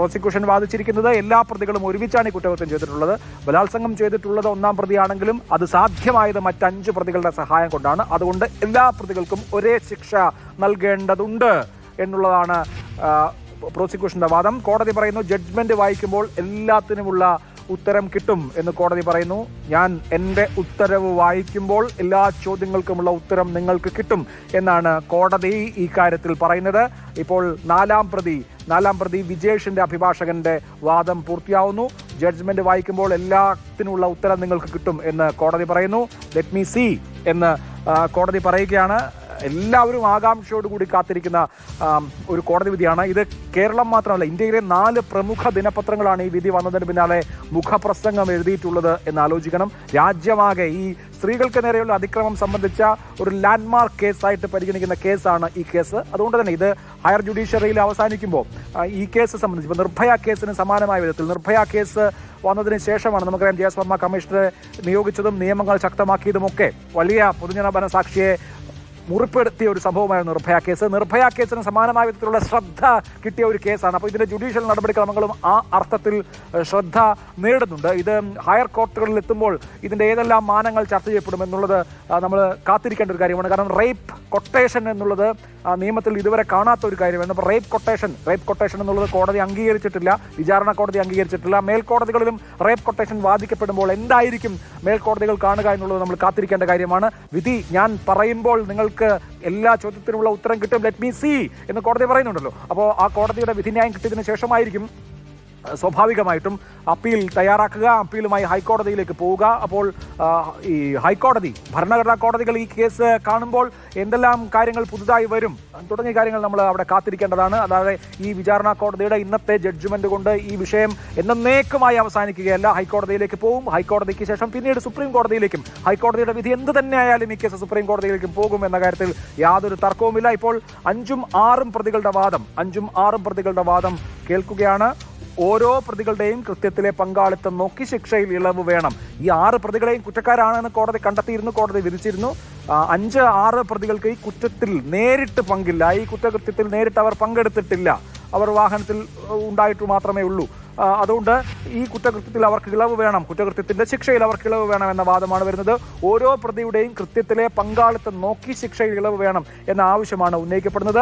Prosecution വാദിച്ചിരിക്കുന്നത് എല്ലാ പ്രതികളും ഒരുമിച്ചാണ് ഈ കുറ്റകൃത്യം ചെയ്തിട്ടുള്ളത്. ബലാത്സംഗം ചെയ്തിട്ടുള്ളത് ഒന്നാം പ്രതിയാണെങ്കിലും അത് സാധ്യമായത് മറ്റഞ്ച് പ്രതികളുടെ സഹായം കൊണ്ടാണ്. അതുകൊണ്ട് എല്ലാ പ്രതികൾക്കും ഒരേ ശിക്ഷ നൽകേണ്ടതുണ്ട് എന്നുള്ളതാണ് പ്രോസിക്യൂഷന്റെ വാദം. കോടതി പറയുന്നു ജഡ്ജ്മെന്റ് വായിക്കുമ്പോൾ എല്ലാത്തിനുമുള്ള ഉത്തരം കിട്ടും എന്ന് കോടതി പറയുന്നു. ഞാൻ എന്റെ ഉത്തരവ് വായിക്കുമ്പോൾ എല്ലാ ചോദ്യങ്ങൾക്കുമുള്ള ഉത്തരം നിങ്ങൾക്ക് കിട്ടും എന്നാണ് കോടതി ഈ കാര്യത്തിൽ പറയുന്നത്. ഇപ്പോൾ നാലാം പ്രതി നാലാം പ്രതി വിജേഷിന്റെ അഭിഭാഷകന്റെ വാദം പൂർത്തിയാവുന്നു. ജഡ്ജ്മെന്റ് വായിക്കുമ്പോൾ എല്ലാത്തിനുള്ള ഉത്തരം നിങ്ങൾക്ക് കിട്ടും എന്ന് കോടതി പറയുന്നു. ലെറ്റ് മീ സി എന്ന് കോടതി പറയുകയാണ്. എല്ലാവരും ആകാംക്ഷയോടുകൂടി കാത്തിരിക്കുന്ന ഒരു കോടതി വിധിയാണ്. ഇത് കേരളം മാത്രമല്ല ഇന്ത്യയിലെ നാല് പ്രമുഖ ദിനപത്രങ്ങളാണ് ഈ വിധി വന്നതിന് പിന്നാലെ മുഖപ്രസംഗം എഴുതിയിട്ടുള്ളത് എന്ന് ആലോചിക്കണം. രാജ്യമാകെ ഈ സ്ത്രീകൾക്ക് നേരെയുള്ള അതിക്രമം സംബന്ധിച്ച ഒരു ലാൻഡ്മാർക്ക് കേസായിട്ട് പരിഗണിക്കുന്ന കേസാണ് ഈ കേസ്. അതുകൊണ്ട് തന്നെ ഇത് ഹയർ ജുഡീഷ്യറിയിൽ അവസാനിക്കുമ്പോൾ ഈ കേസ് സംബന്ധിച്ച് ഇപ്പോൾ നിർഭയ കേസിന് സമാനമായ വിധത്തിൽ നിർഭയ കേസ് വന്നതിന് ശേഷമാണ് നമുക്കറിയാം ജയസ് വർമ്മ കമ്മീഷണറെ നിയോഗിച്ചതും നിയമങ്ങൾ ശക്തമാക്കിയതുമൊക്കെ വലിയ പൊതുജന മനസാക്ഷിയെ മുറിപ്പെടുത്തിയ ഒരു സംഭവമായിരുന്നു നിർഭയ കേസ്. നിർഭയ കേസിന് സമാനമായ വിധത്തിലുള്ള ശ്രദ്ധ കിട്ടിയ ഒരു കേസാണ്. അപ്പോൾ ഇതിന്റെ ജുഡീഷ്യൽ നടപടിക്രമങ്ങളും ആ അർത്ഥത്തിൽ ശ്രദ്ധ നേടുന്നുണ്ട്. ഇത് ഹയർ കോർട്ടുകളിൽ എത്തുമ്പോൾ ഇതിന്റെ ഏതെല്ലാം മാനങ്ങൾ ചർച്ച ചെയ്യപ്പെടും എന്നുള്ളത് നമ്മൾ കാത്തിരിക്കേണ്ട ഒരു കാര്യമാണ്. കാരണം റേപ്പ് കൊട്ടേഷൻ എന്നുള്ളത് നിയമത്തിൽ ഇതുവരെ കാണാത്ത ഒരു കാര്യമാണ്. അപ്പോൾ റേപ്പ് കൊട്ടേഷൻ റേപ്പ് കൊട്ടേഷൻ എന്നുള്ളത് കോടതി അംഗീകരിച്ചിട്ടില്ല. വിചാരണ കോടതി അംഗീകരിച്ചിട്ടില്ല. മേൽക്കോടതികളിലും റേപ്പ് കൊട്ടേഷൻ വാദിക്കപ്പെടുമ്പോൾ എന്തായിരിക്കും മേൽക്കോടതികൾ കാണുക എന്നുള്ളത് നമ്മൾ കാത്തിരിക്കേണ്ട കാര്യമാണ്. വിധി ഞാൻ പറയുമ്പോൾ നിങ്ങൾക്ക് എല്ലാ ചോദ്യത്തിനുമുള്ള ഉത്തരം കിട്ടും. ലെറ്റ് മീ സി എന്ന് കോടതി പറയുന്നുണ്ടല്ലോ. അപ്പോൾ ആ കോടതിയുടെ വിധിന്യായം കിട്ടിയതിനു ശേഷമായിരിക്കും സ്വാഭാവികമായിട്ടും അപ്പീൽ തയ്യാറാക്കുക അപ്പീലുമായി ഹൈക്കോടതിയിലേക്ക് പോവുക. അപ്പോൾ ഈ ഹൈക്കോടതി ഭരണഘടനാ കോടതികൾ ഈ കേസ് കാണുമ്പോൾ എന്തെല്ലാം കാര്യങ്ങൾ പുതുതായി വരും തുടങ്ങിയ കാര്യങ്ങൾ നമ്മൾ അവിടെ കാത്തിരിക്കേണ്ടതാണ്. അതായത് ഈ വിചാരണ കോടതിയുടെ ഇന്നത്തെ ജഡ്ജ്മെന്റ് കൊണ്ട് ഈ വിഷയം എന്നേക്കുമായി അവസാനിക്കുകയല്ല. ഹൈക്കോടതിയിലേക്ക് പോവും. ഹൈക്കോടതിക്ക് ശേഷം പിന്നീട് സുപ്രീം കോടതിയിലേക്കും ഹൈക്കോടതിയുടെ വിധി എന്ത് തന്നെ ആയാലും ഈ കേസ് സുപ്രീം കോടതിയിലേക്കും പോകും എന്ന കാര്യത്തിൽ യാതൊരു തർക്കവുമില്ല. ഇപ്പോൾ അഞ്ചും ആറും പ്രതികളുടെ വാദം അഞ്ചും ആറും പ്രതികളുടെ വാദം കേൾക്കുകയാണ്. ഓരോ പ്രതികളുടെയും കൃത്യത്തിലെ പങ്കാളിത്തം നോക്കി ശിക്ഷയിൽ ഇളവ് വേണം. ഈ ആറ് പ്രതികളെയും കുറ്റക്കാരാണെന്ന് കോടതി കണ്ടെത്തിയിരുന്നു കോടതി വിധിച്ചിരുന്നു. അഞ്ച് ആറ് പ്രതികൾക്ക് ഈ കുറ്റത്തിൽ നേരിട്ട് പങ്കില്ല. ഈ കുറ്റകൃത്യത്തിൽ നേരിട്ട് അവർ പങ്കെടുത്തിട്ടില്ല. അവർ വാഹനത്തിൽ ഉണ്ടായിട്ട് മാത്രമേ ഉള്ളൂ. അതുകൊണ്ട് ഈ കുറ്റകൃത്യത്തിൽ അവർക്ക് ഇളവ് വേണം. കുറ്റകൃത്യത്തിന്റെ ശിക്ഷയിൽ അവർക്ക് ഇളവ് വേണം എന്ന വാദമാണ് വരുന്നത്. ഓരോ പ്രതിയുടെയും കൃത്യത്തിലെ പങ്കാളിത്തം നോക്കി ശിക്ഷയിൽ ഇളവ് വേണം എന്ന ആവശ്യമാണ് ഉന്നയിക്കപ്പെടുന്നത്.